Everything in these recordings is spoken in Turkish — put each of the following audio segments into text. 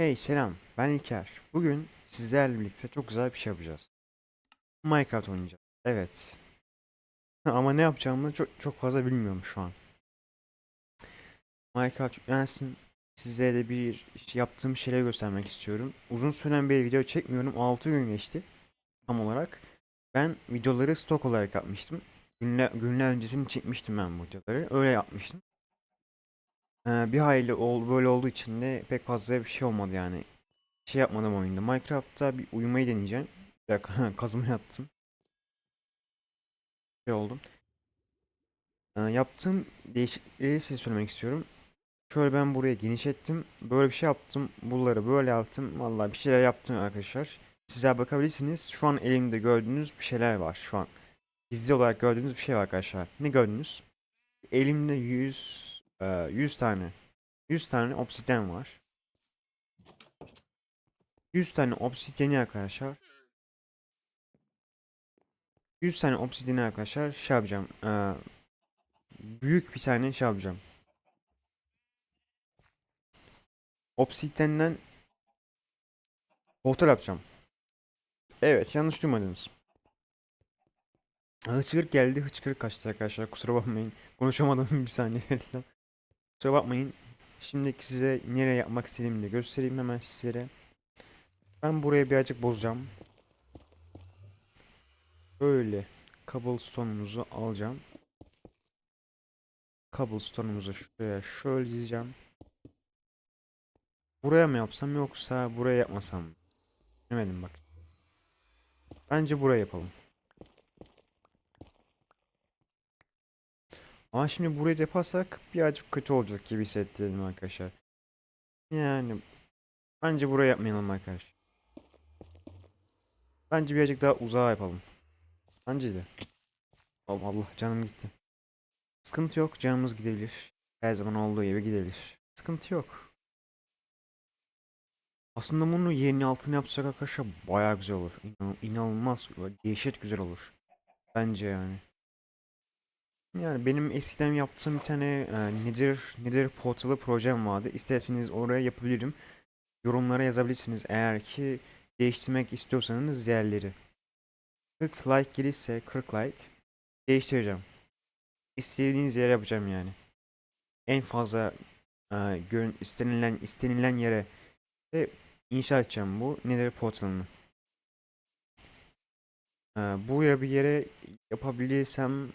Hey selam, ben İlker. Bugün sizlerle birlikte çok güzel bir şey yapacağız. Minecraft oynayacağız. Evet. Ama ne yapacağımı çok çok fazla bilmiyorum şu an. Minecraft yüklensin. Size de bir işte yaptığım şeyleri göstermek istiyorum. Uzun süren bir video çekmiyorum. 6 gün geçti. Tam olarak. Ben videoları stok olarak yapmıştım. Günler, günler öncesini çekmiştim ben bu videoları. Öyle yapmıştım. Ee, bir hayli böyle olduğu için de pek fazla bir şey olmadı yani. Şey yapmadım oyunda. Minecraft'ta bir uyumayı deneyeceğim. Bir dakika kazma yaptım. Şey oldum. Ee, yaptığım değişiklikleri size söylemek istiyorum. Şöyle ben buraya genişlettim. Böyle bir şey yaptım. Buraları böyle yaptım. Vallahi bir şeyler yaptım arkadaşlar. Sizler bakabilirsiniz. Şu an elimde gördüğünüz bir şeyler var şu an. Gizli olarak gördüğünüz bir şey var arkadaşlar. Ne gördünüz? Elimde 100 e, 100 tane 100 tane obsidyen var. 100 tane obsidyeni arkadaşlar. 100 tane obsidyeni arkadaşlar şey yapacağım. e, büyük bir tane şey yapacağım. Obsidyenden portal yapacağım. Evet yanlış duymadınız. Hıçkırık geldi hıçkırık kaçtı arkadaşlar kusura bakmayın. Konuşamadım bir saniye. Kusura bakmayın. Şimdi size nereye yapmak istediğimi de göstereyim hemen sizlere. Ben buraya birazcık bozacağım. Böyle cobblestone'umuzu alacağım. Cobblestone'umuzu şuraya şöyle dizeceğim. Buraya mı yapsam yoksa buraya yapmasam mı? Demedim bak. Bence buraya yapalım. Ama şimdi burayı da yaparsak birazcık kötü olacak gibi hissettim arkadaşlar. Yani bence buraya yapmayalım arkadaşlar. Bence birazcık daha uzağa yapalım. Bence de. Allah Allah canım gitti. Sıkıntı yok canımız gidebilir. Her zaman olduğu gibi gidebilir. Sıkıntı yok. Aslında bunu yerin altına yapsak arkadaşlar bayağı güzel olur. İnan- İnanılmaz dehşet güzel olur. Bence yani. Yani benim eskiden yaptığım bir tane e, Nether, Nether portalı projem vardı. İsterseniz oraya yapabilirim. Yorumlara yazabilirsiniz eğer ki değiştirmek istiyorsanız yerleri. 40 like gelirse 40 like değiştireceğim. İstediğiniz yere yapacağım yani. En fazla e, gön istenilen istenilen yere ve inşa edeceğim bu Nether portalını. E, bu ya bir yere yapabilirsem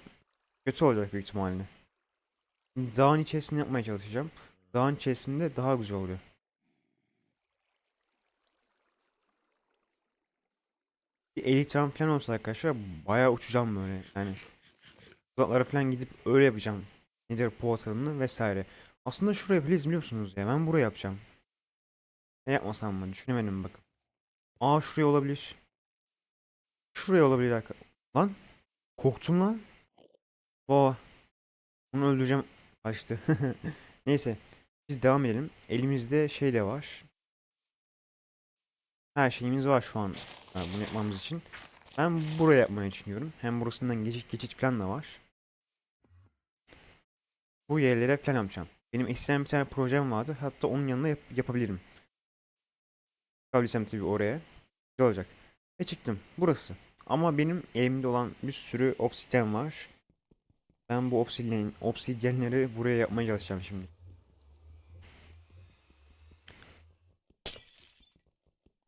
kötü olacak büyük ihtimalle. Dağın içerisinde yapmaya çalışacağım. Dağın içerisinde daha güzel oluyor. Bir elitram falan olsa arkadaşlar bayağı uçacağım böyle yani. Uzaklara falan gidip öyle yapacağım. Nedir portalını vesaire. Aslında şuraya yapabiliriz biliyorsunuz ya. Ben buraya yapacağım. Ne yapmasam mı? Düşünemedim bakın. Aa şuraya olabilir. Şuraya olabilir arkadaşlar. Lan. Korktum lan. Vaa. Onu öldüreceğim. Kaçtı. Neyse. Biz devam edelim. Elimizde şey de var. Her şeyimiz var şu an. ha, bunu yapmamız için. Ben buraya yapmayı düşünüyorum. Hem burasından geçiş geçiş falan da var. Bu yerlere falan yapacağım. Benim eskiden bir tane projem vardı. Hatta onun yanında yap- yapabilirim. Yapabilsem tabii oraya. Güzel olacak. Ve çıktım. Burası. Ama benim elimde olan bir sürü obsidyen var. Ben bu obsidyen, obsidyenleri buraya yapmaya çalışacağım şimdi.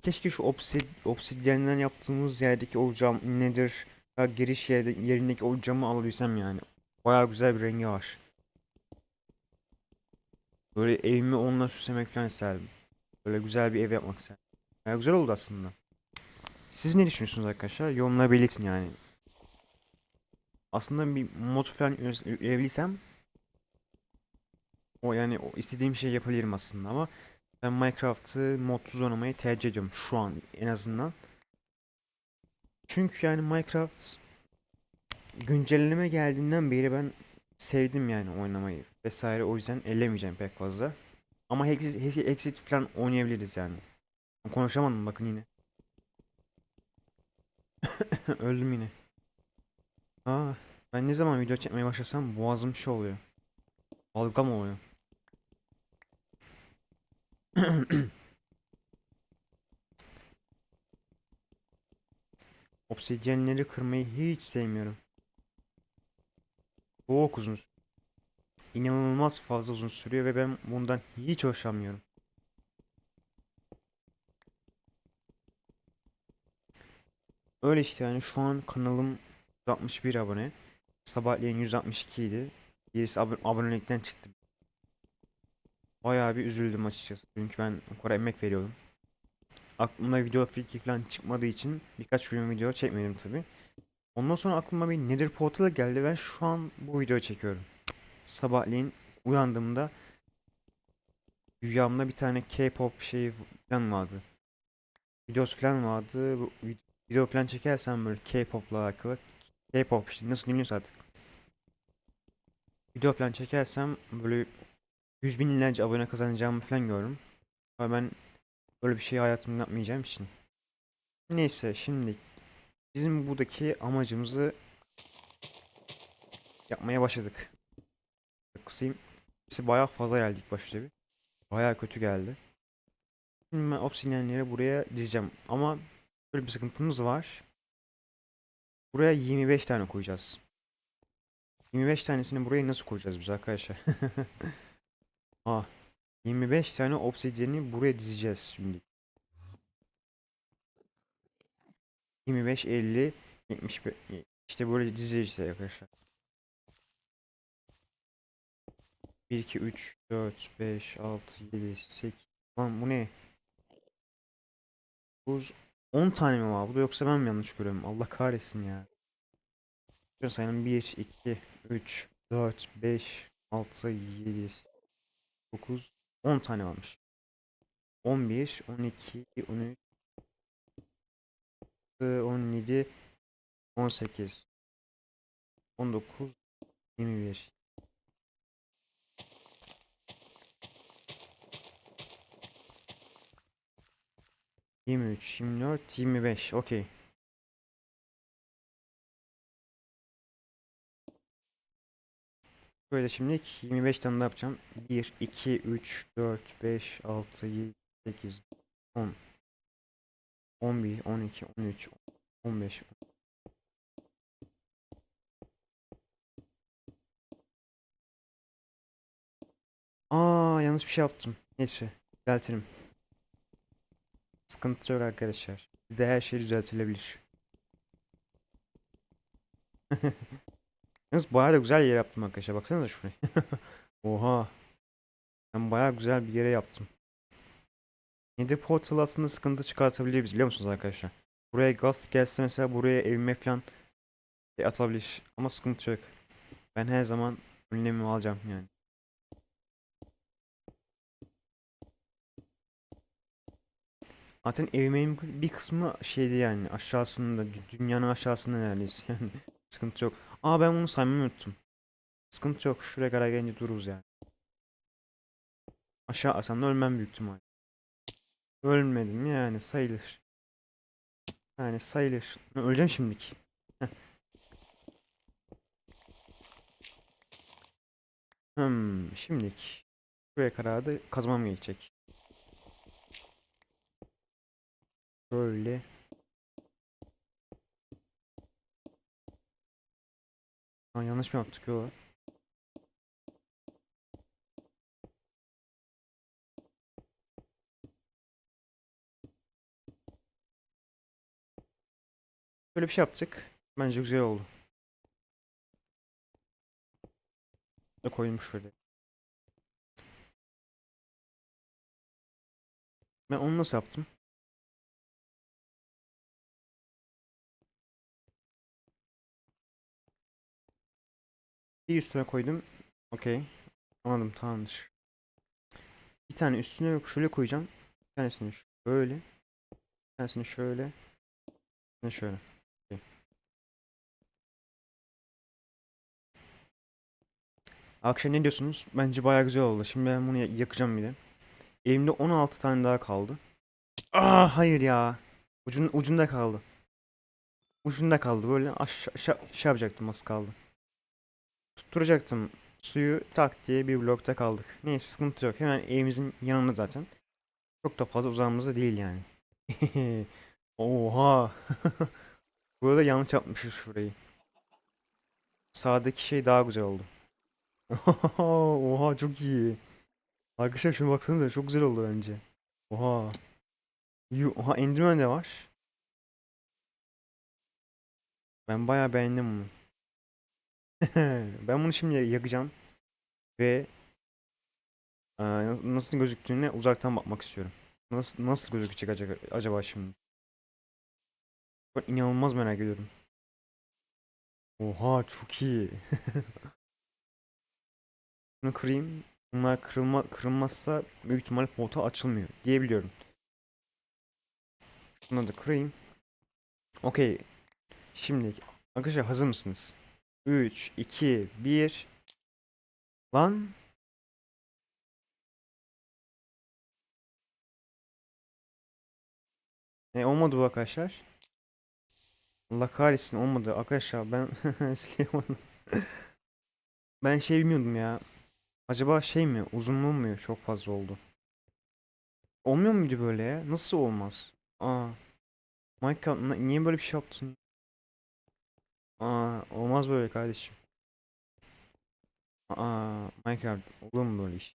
Keşke şu obsid, obsidyenden yaptığımız yerdeki olacağım nedir? Ya giriş yerde, yerindeki olacağımı alabilsem yani. Bayağı güzel bir rengi var. Böyle evimi onunla süslemek falan isterdim. Böyle güzel bir ev yapmak isterdim. Bayağı güzel oldu aslında. Siz ne düşünüyorsunuz arkadaşlar? Yorumlara belirtin yani. Aslında bir mod falan yükleyebilirsem o yani o istediğim şeyi yapabilirim aslında ama ben Minecraft'ı modsuz oynamayı tercih ediyorum şu an en azından. Çünkü yani Minecraft güncelleme geldiğinden beri ben sevdim yani oynamayı vesaire o yüzden ellemeyeceğim pek fazla. Ama Hexit, Hexit falan oynayabiliriz yani. Konuşamadım bakın yine. Öldüm yine. Aa, ben ne zaman video çekmeye başlasam boğazım şey oluyor. Balgam oluyor. Obsidyenleri kırmayı hiç sevmiyorum. Çok uzun. İnanılmaz fazla uzun sürüyor ve ben bundan hiç hoşlanmıyorum. Öyle işte yani şu an kanalım 161 abone. Sabahleyin 162 idi. Gerisi abone abonelikten çıktı. Bayağı bir üzüldüm açıkçası. Çünkü ben kadar emek veriyordum. Aklıma video fikri falan çıkmadığı için birkaç gün video çekmedim tabi. Ondan sonra aklıma bir Nether Portal geldi ve şu an bu videoyu çekiyorum. Sabahleyin uyandığımda rüyamda bir tane K-pop şeyi falan vardı. Videosu falan vardı. Video falan çekersem böyle K-pop'la alakalı K-pop işte nasıl dinliyorsa artık. Video falan çekersem böyle 100 binlerce abone kazanacağımı falan gördüm. Ama ben böyle bir şey hayatımda yapmayacağım için. Neyse şimdi bizim buradaki amacımızı yapmaya başladık. Kısayım. Sesi bayağı fazla geldi ilk başta bir. Bayağı kötü geldi. Şimdi ben obsidyenleri buraya dizeceğim. Ama böyle bir sıkıntımız var. Buraya 25 tane koyacağız. 25 tanesini buraya nasıl koyacağız biz arkadaşlar? ah, 25 tane obsidyeni buraya dizeceğiz şimdi. 25, 50, 75. İşte böyle dizeceğiz arkadaşlar. 1, 2, 3, 4, 5, 6, 7, 8. Lan bu ne? 9, 10 tane mi var? Bu da yoksa ben mi yanlış görüyorum? Allah kahretsin ya. Şöyle sayalım 1, 2, 3, 4, 5, 6, 7, 9, 10 tane varmış. 11, 12, 13, 17, 18, 19, 21. Yirmi üç, yirmi dört, yirmi beş. Okey. Böyle şimdilik 25 tane daha yapacağım. 1, 2, 3, 4, 5, 6, 7, 8, 10, 11, 12, 13, 15. Aa yanlış bir şey yaptım. Neyse düzeltirim. Sıkıntı yok arkadaşlar. Bizde her şey düzeltilebilir. Yalnız bayağı da güzel yer yaptım arkadaşlar. Baksanıza şuraya. Oha. Ben bayağı güzel bir yere yaptım. Nether Portal aslında sıkıntı çıkartabilir biliyor musunuz arkadaşlar? Buraya gaz gelse mesela buraya evime falan şey atabilir. Ama sıkıntı yok. Ben her zaman önlemimi alacağım yani. Zaten evimin bir kısmı şeydi yani aşağısında dü- dünyanın aşağısında neredeyse yani sıkıntı yok. Aa ben bunu saymayı unuttum. Sıkıntı yok şuraya kadar gelince dururuz yani. Aşağı asam da ölmem büyük ihtimal. Ölmedim yani sayılır. Yani sayılır. Öleceğim şimdilik. Heh. Hmm, şimdilik. Buraya kadar da kazmam gerekecek. Böyle. Aa, yanlış mı yaptık yo? Böyle bir şey yaptık. Bence güzel oldu. Ne koymuş şöyle. Ben onu nasıl yaptım? Bir üstüne koydum. Okey. Anladım tamamdır. Bir tane üstüne şöyle koyacağım. Bir tanesini şöyle. Bir tanesini şöyle. Bir tanesini şöyle. Okey. Akşam ne diyorsunuz? Bence bayağı güzel oldu. Şimdi ben bunu ya- yakacağım bir de. Elimde 16 tane daha kaldı. Aa hayır ya. Ucun, ucunda kaldı. Ucunda kaldı. Böyle aşağı, aşağı şey yapacaktım az kaldı. Tutturacaktım suyu tak diye bir blokta kaldık. Neyse sıkıntı yok. Hemen evimizin yanında zaten. Çok da fazla uzağımızda değil yani. Oha. Burada yanlış yapmışız şurayı. Sağdaki şey daha güzel oldu. Oha çok iyi. Arkadaşlar şuna baksanıza çok güzel oldu bence. Oha. Yu, oha Enderman de var. Ben bayağı beğendim bunu. Ben bunu şimdi yakacağım. Ve nasıl gözüktüğüne uzaktan bakmak istiyorum. Nasıl nasıl gözükecek acaba, şimdi? Ben inanılmaz merak ediyorum. Oha çok iyi. Bunu kırayım. Bunlar kırılma, kırılmazsa büyük ihtimalle portal açılmıyor diyebiliyorum. Şunu da kırayım. Okey. Şimdi arkadaşlar hazır mısınız? 3, 2, 1. Lan. E olmadı bu arkadaşlar. Allah kahretsin olmadı arkadaşlar ben silemedim. Ben şey bilmiyordum ya. Acaba şey mi uzunluğu mu çok fazla oldu? Olmuyor muydu böyle ya? Nasıl olmaz? Aa. Minecraft niye böyle bir şey yaptın? Aa olmaz böyle kardeşim. Aa Minecraft olur mu böyle iş?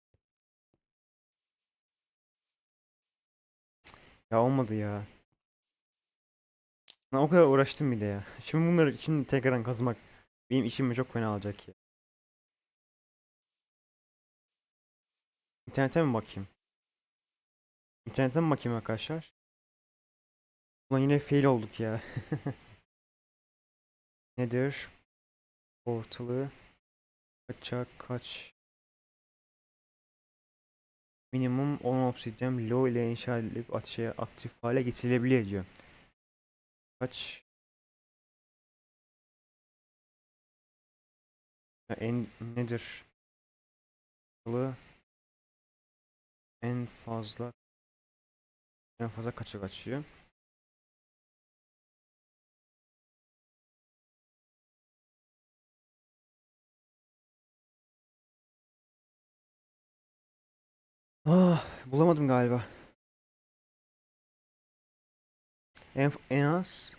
Ya olmadı ya. Ben o kadar uğraştım bir de ya. Şimdi bunları şimdi tekrardan kazmak benim işimi çok fena alacak ya. İnternete mi bakayım? İnternete mi bakayım arkadaşlar? Ulan yine fail olduk ya. Nedir? Ortalığı kaça kaç? Minimum 10 obsidian low ile inşa edilip ateşe aktif hale getirilebilir diyor. Kaç? Ya En nedir? En fazla en fazla kaça kaçıyor? Ah, bulamadım galiba. En, en az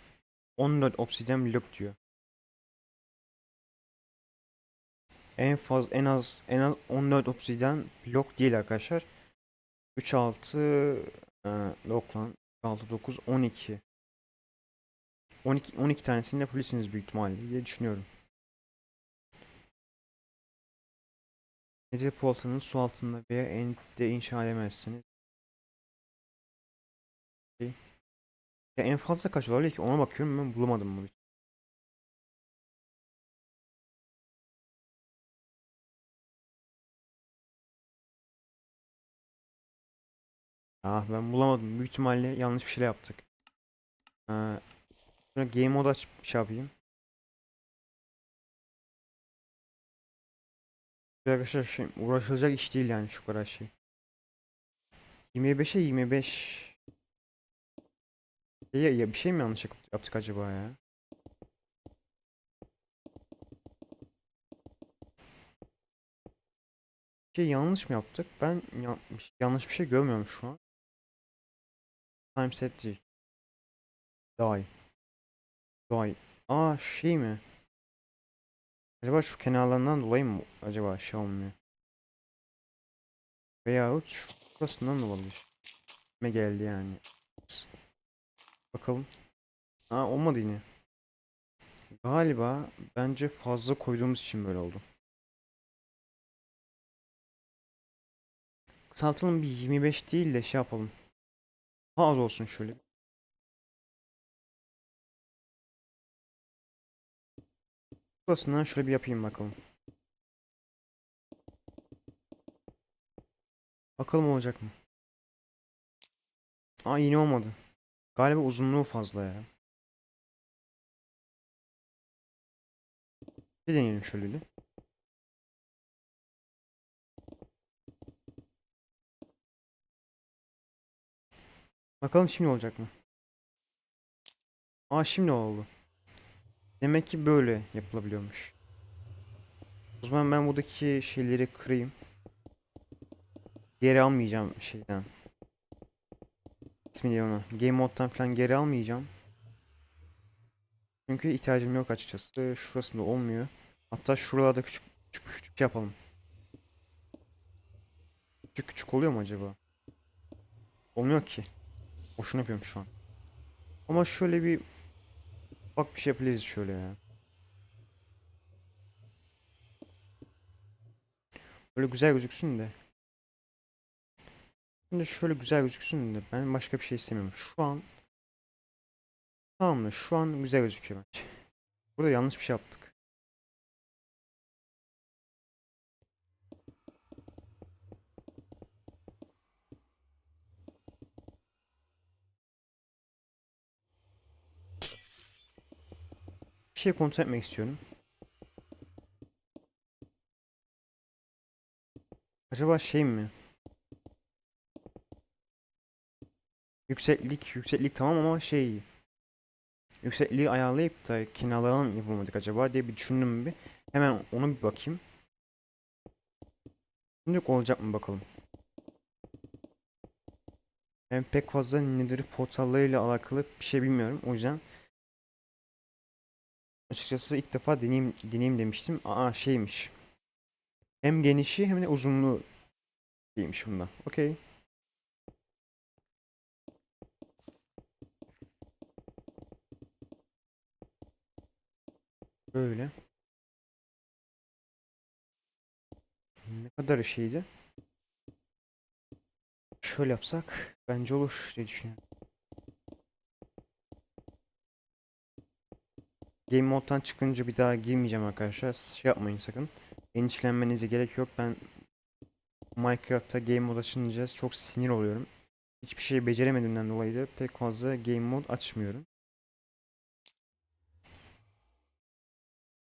14 obsidian blok diyor. En faz en az en az 14 obsidian blok değil arkadaşlar. 3 6 e, yok lan 6 9 12 12 12 tanesini yapabilirsiniz büyük ihtimalle diye düşünüyorum. Necip portalını su altında veya eninde inşa edemezsiniz. Ya en fazla kaç olabilir ki ona bakıyorum ben bulamadım bunu. Ah ben bulamadım. Büyük ihtimalle yanlış bir şey yaptık. Ee, game mode aç şey yapayım. Arkadaşlar şey, uğraşılacak iş değil yani şu kadar şey. 25'e 25. Ya, ya bir şey mi yanlış yap- yaptık acaba ya? Bir şey yanlış mı yaptık? Ben yanlış, yanlış bir şey görmüyorum şu an. Time set değil. Die. Die. Aa şey mi? Acaba şu kenarlarından dolayı mı acaba şey olmuyor? Veyahut şurasından da olabilir. Ne geldi yani? Bakalım. Aa olmadı yine. Galiba bence fazla koyduğumuz için böyle oldu. Kısaltalım bir 25 değil de şey yapalım. Az olsun şöyle. Burasından şöyle bir yapayım bakalım. Bakalım olacak mı? Aa yine olmadı. Galiba uzunluğu fazla ya. Bir deneyelim şöyle bir. Bakalım şimdi olacak mı? Aa şimdi oldu. Demek ki böyle yapılabiliyormuş. O zaman ben buradaki şeyleri kırayım. Geri almayacağım şeyden. İsmi ona? Game mode'dan falan geri almayacağım. Çünkü ihtiyacım yok açıkçası. Şurasında olmuyor. Hatta şuralarda küçük küçük küçük şey yapalım. Küçük küçük oluyor mu acaba? Olmuyor ki. Boşuna yapıyorum şu an. Ama şöyle bir bak bir şey yapabiliriz şöyle ya. Böyle güzel gözüksün de. Şimdi şöyle güzel gözüksün de ben başka bir şey istemiyorum. Şu an Tamam mı? Şu an güzel gözüküyor bence. Burada yanlış bir şey yaptık. Bir şey kontrol etmek istiyorum. Acaba şey mi? Yükseklik, yükseklik tamam ama şey yüksekliği ayarlayıp da kenarlarına mı yapamadık acaba diye bir düşündüm bir. Hemen onu bir bakayım. Şimdi olacak mı bakalım. Ben pek fazla nedir portallarıyla alakalı bir şey bilmiyorum. O yüzden açıkçası ilk defa deneyim deneyim demiştim. Aa şeymiş. Hem genişi hem de uzunluğu şeymiş bunda. Okey. Böyle. Ne kadar şeydi? Şöyle yapsak bence olur diye düşünüyorum. Game moddan çıkınca bir daha girmeyeceğim arkadaşlar. Şey yapmayın sakın. Endişelenmenize gerek yok. Ben Minecraft'ta game mod açınca çok sinir oluyorum. Hiçbir şey beceremediğimden dolayı da pek fazla game mod açmıyorum.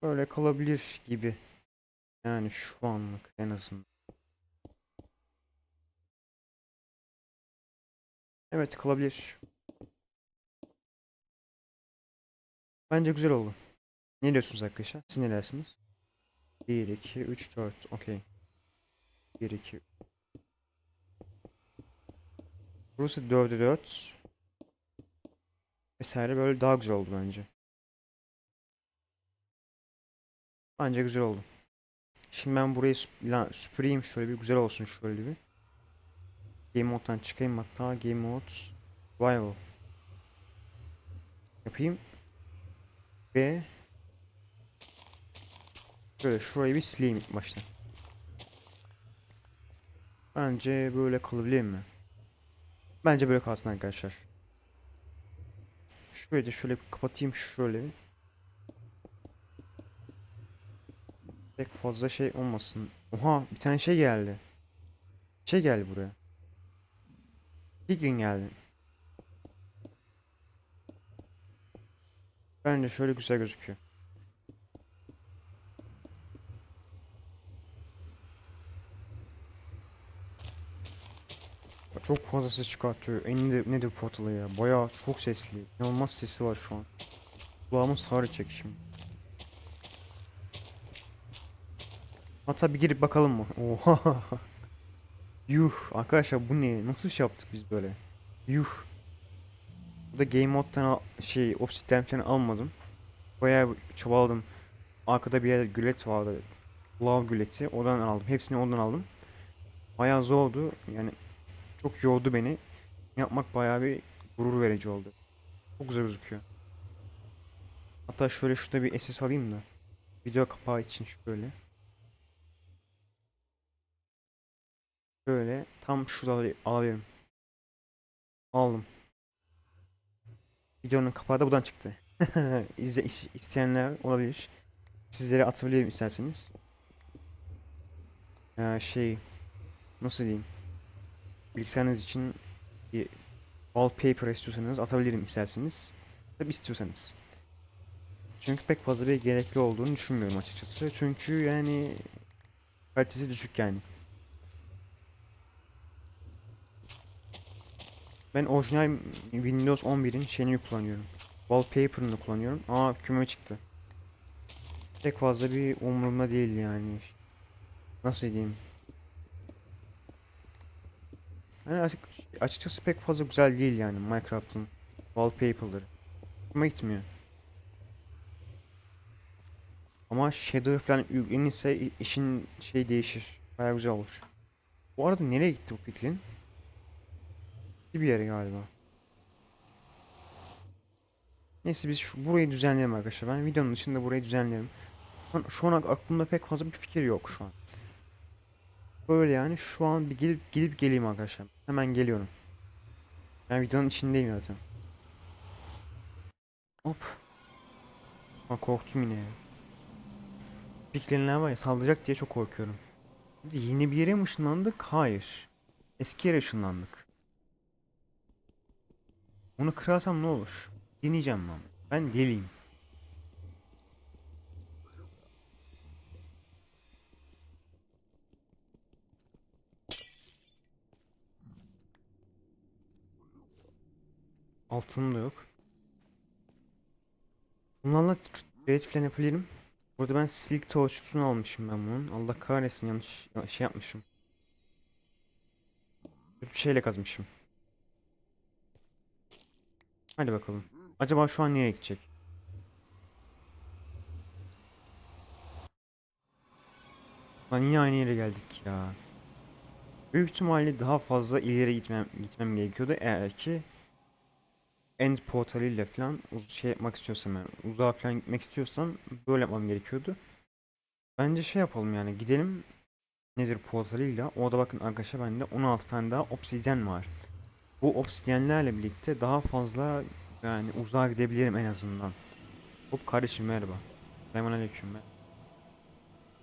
Böyle kalabilir gibi. Yani şu anlık en azından. Evet kalabilir. Bence güzel oldu. Ne diyorsunuz arkadaşlar? Siz ne dersiniz? 1, 2, 3, 4. Okey. 1, 2. Burası 4'e 4. Vesaire böyle daha güzel oldu bence. Bence güzel oldu. Şimdi ben burayı süpüreyim şöyle bir güzel olsun şöyle bir. Game mode'dan çıkayım hatta game mode survival yapayım ve böyle şurayı bir sileyim ilk başta. Bence böyle kalabilir mi? Bence böyle kalsın arkadaşlar. Şurayı da şöyle kapatayım şöyle bir. Pek fazla şey olmasın. Oha bir tane şey geldi. Şey geldi buraya. Piglin geldi. Bence şöyle güzel gözüküyor. Çok fazla ses çıkartıyor. En nedir, portalı ya? Bayağı çok sesli. İnanılmaz sesi var şu an. Kulağımın sarı çek şimdi. Hatta bir girip bakalım mı? Oha. Yuh arkadaşlar bu ne? Nasıl şey yaptık biz böyle? Yuh. Burada game moddan şey obsidian falan almadım. Bayağı çabaladım. Arkada bir yerde gület vardı. Lav gületi. Oradan aldım. Hepsini ondan aldım. Bayağı zordu. Yani çok yordu beni. Yapmak bayağı bir gurur verici oldu. Çok güzel gözüküyor. Hatta şöyle şurada bir SS alayım da. Video kapağı için şöyle. Böyle tam şurada alabilirim. Aldım. Videonun kapağı da buradan çıktı. İzle, is- isteyenler olabilir. Sizlere atabilirim isterseniz. Ee, şey nasıl diyeyim? Bilgisayarınız için bir wallpaper istiyorsanız atabilirim isterseniz. Tabi istiyorsanız. Çünkü pek fazla bir gerekli olduğunu düşünmüyorum açıkçası. Çünkü yani kalitesi düşük yani. Ben orijinal Windows 11'in şeyini kullanıyorum. Wallpaper'ını kullanıyorum. Aa küme çıktı. Pek fazla bir umurumda değil yani. Nasıl diyeyim? Yani açık, açıkçası pek fazla güzel değil yani Minecraft'ın wallpaper'ları. Hoşuma gitmiyor. Ama shader falan yüklenirse işin şey değişir. Bayağı güzel olur. Bu arada nereye gitti bu piklin? Bir yere galiba. Neyse biz şu, burayı düzenleyelim arkadaşlar. Ben videonun dışında burayı düzenlerim. Şu an, aklımda pek fazla bir fikir yok şu an. Böyle yani şu an bir gidip gidip geleyim arkadaşlar. Hemen geliyorum. Ben videonun içindeyim zaten. Hop. Ha, korktum yine ya. Piklinler var ya saldıracak diye çok korkuyorum. Yeni bir yere mi ışınlandık? Hayır. Eski yere ışınlandık. Onu kırarsam ne olur? Deneyeceğim ben. Ben deliyim. Altınım da yok. Bunlarla trade falan yapabilirim. Burada ben silk torch'unu almışım ben bunun. Allah kahretsin yanlış ya- şey yapmışım. Bir şeyle kazmışım. Hadi bakalım. Acaba şu an nereye gidecek? Lan yine aynı yere geldik ya. Büyük ihtimalle daha fazla ileri gitmem gitmem gerekiyordu eğer ki end portalıyla falan uz şey yapmak istiyorsam yani uzağa falan gitmek istiyorsam böyle yapmam gerekiyordu. Bence şey yapalım yani gidelim nedir portalıyla. Orada bakın arkadaşlar bende 16 tane daha obsidyen var. Bu obsidyenlerle birlikte daha fazla yani uzağa gidebilirim en azından. Hop kardeşim merhaba. Selamünaleyküm. merhaba.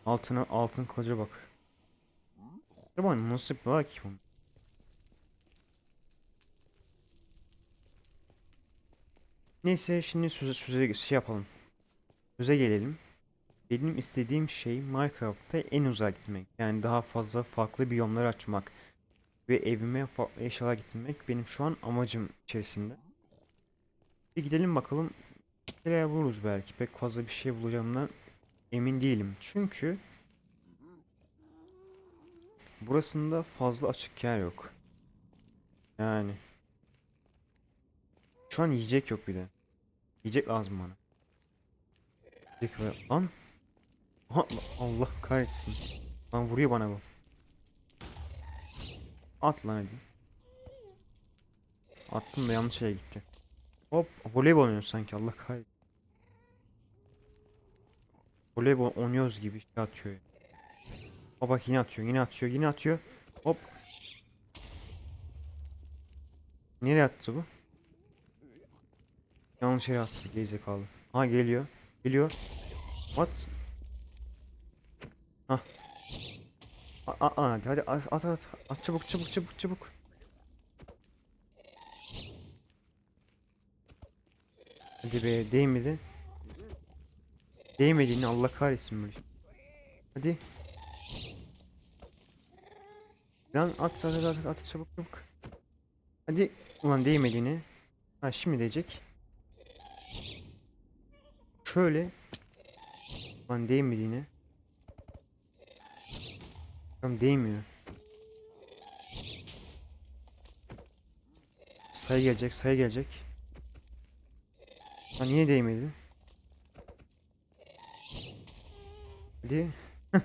Altına altın kılıca bak. Acaba nasıl yapıyorlar ki bunu? Neyse şimdi söze, söze şey yapalım. Söze gelelim. Benim istediğim şey Minecraft'ta en uzağa gitmek. Yani daha fazla farklı biyomlar açmak. Ve evime farklı eşyalar getirmek benim şu an amacım içerisinde. Bir gidelim bakalım. Şeyler buluruz belki. Pek fazla bir şey bulacağımdan emin değilim. Çünkü burasında fazla açık yer yok. Yani. Şu an yiyecek yok bir de. Yiyecek lazım bana. Yiyecek Lan. Allah kahretsin. Lan vuruyor bana bu. At lan hadi. Attım da yanlış yere gitti. Hop voleybol oynuyoruz sanki Allah kahretsin. Voleybol oynuyoruz gibi şey atıyor. Aa bak yine atıyor yine atıyor yine atıyor. Hop. Nereye attı bu? Yanlış yere attı gerizekalı. Ha geliyor. Geliyor. What? Hah. Aa, hadi hadi at at at. Çabuk çabuk çabuk çabuk. Hadi be değmedi. Değmediğini Allah kahretsin böyle. Hadi. Lan at at at at, at çabuk çabuk. Hadi. Ulan değmediğini. Ha şimdi değecek. Şöyle. Lan değmediğini. Tamam değmiyor. Sayı gelecek, sayı gelecek. Ha niye değmedi? Hadi.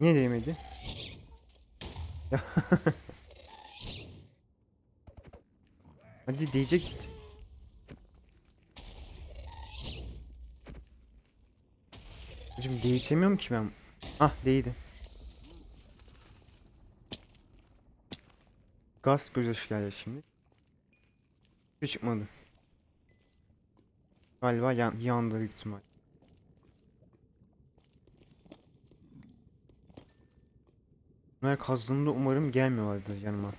niye değmedi? Hadi değecek. Hocam değitemiyorum ki ben. Ah değdi. Gaz gözyaşı geldi şimdi. Bir çıkmadı. Galiba yan, yandı büyük ihtimal. Bunlar kazdığımda umarım gelmiyorlardır yanıma.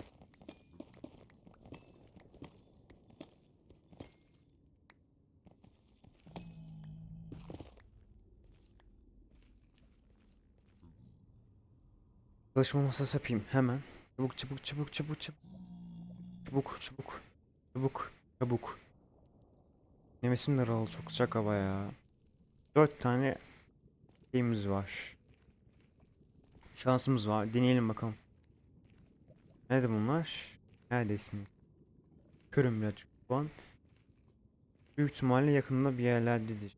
Çalışma masası yapayım hemen. Çabuk çabuk çabuk çabuk çabuk. Çabuk çabuk. Çabuk çabuk. Nefesim daraldı çok sıcak hava ya. Dört tane şeyimiz var. Şansımız var. Deneyelim bakalım. Nerede bunlar? Neredesiniz? Körüm birazcık şu an. Büyük ihtimalle yakında bir yerlerdedir.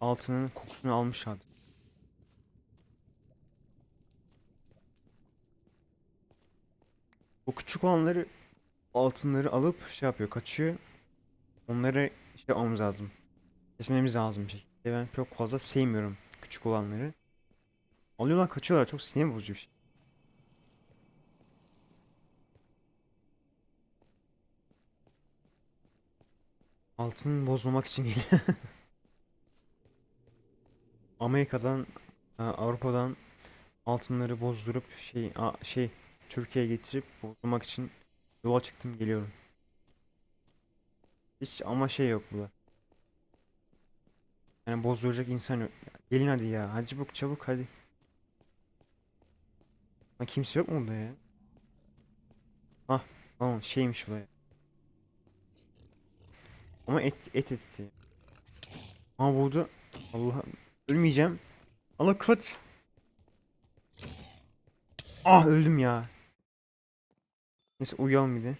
Altının kokusunu almışlardı. Bu küçük olanları altınları alıp şey yapıyor, kaçıyor. Onları şey yapmamız lazım. Kesmemiz lazım şekilde. Ben çok fazla sevmiyorum küçük olanları. Alıyorlar kaçıyorlar çok sinir bozucu bir şey. Altın bozmamak için değil. Amerika'dan, e, Avrupa'dan altınları bozdurup şey şey Türkiye'ye getirip bozmak için yola çıktım geliyorum. Hiç ama şey yok burada. Yani bozduracak insan yok. Gelin hadi ya. Hadi çabuk çabuk hadi. Ha kimse yok mu burada ya? Ah tamam şeymiş bu ya. Ama et et etti. Ama burada Allah ölmeyeceğim. Allah kaç. Ah öldüm ya. Neyse uyuyalım bir de.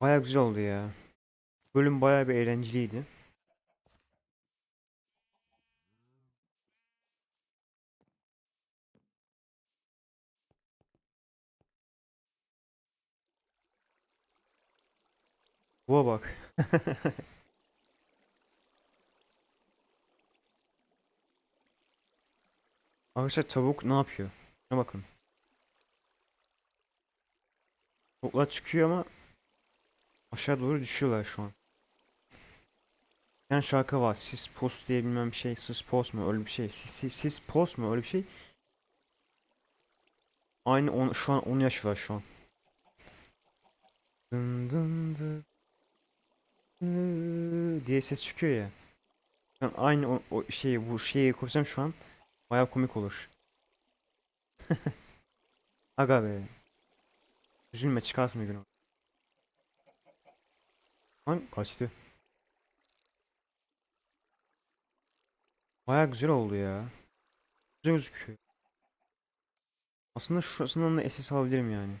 Baya güzel oldu ya. Bölüm baya bir eğlenceliydi. Buğa bak. Arkadaşlar tavuk ne yapıyor? Ne bakın. Tavuklar çıkıyor ama aşağı doğru düşüyorlar şu an. Yani şarkı var. Sis post diye bilmem bir şey. Sis post mu öyle bir şey. Sis, sis, sis post mu öyle bir şey. Aynı on, şu an onu yaşıyorlar şu an. Dın dın dı, dı diye ses çıkıyor ya. Ben aynı o, o şeyi bu şeyi koysam şu an baya komik olur. Aga be. Üzülme çıkarsın bir gün. Lan kaçtı. Baya güzel oldu ya. Güzel gözüküyor. Aslında şurasından da SS alabilirim yani.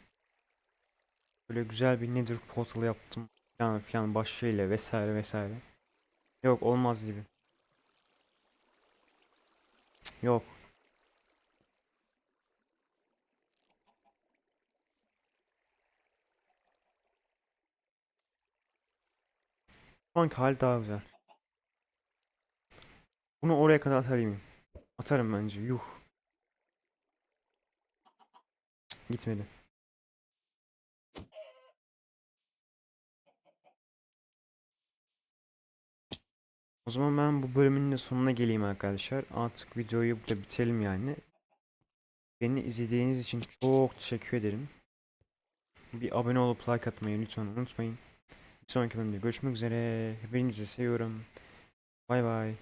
Böyle güzel bir Nether portal yaptım falan filan başlığıyla vesaire vesaire. Yok olmaz gibi. Yok. Şu hali daha güzel. Bunu oraya kadar atayım. Atarım bence. Yuh. Gitmedi. O zaman ben bu bölümün de sonuna geleyim arkadaşlar. Artık videoyu burada bitirelim yani. Beni izlediğiniz için çok teşekkür ederim. Bir abone olup like atmayı lütfen unutmayın. Bir sonraki bölümde görüşmek üzere. Hepinizi seviyorum. Bay bay.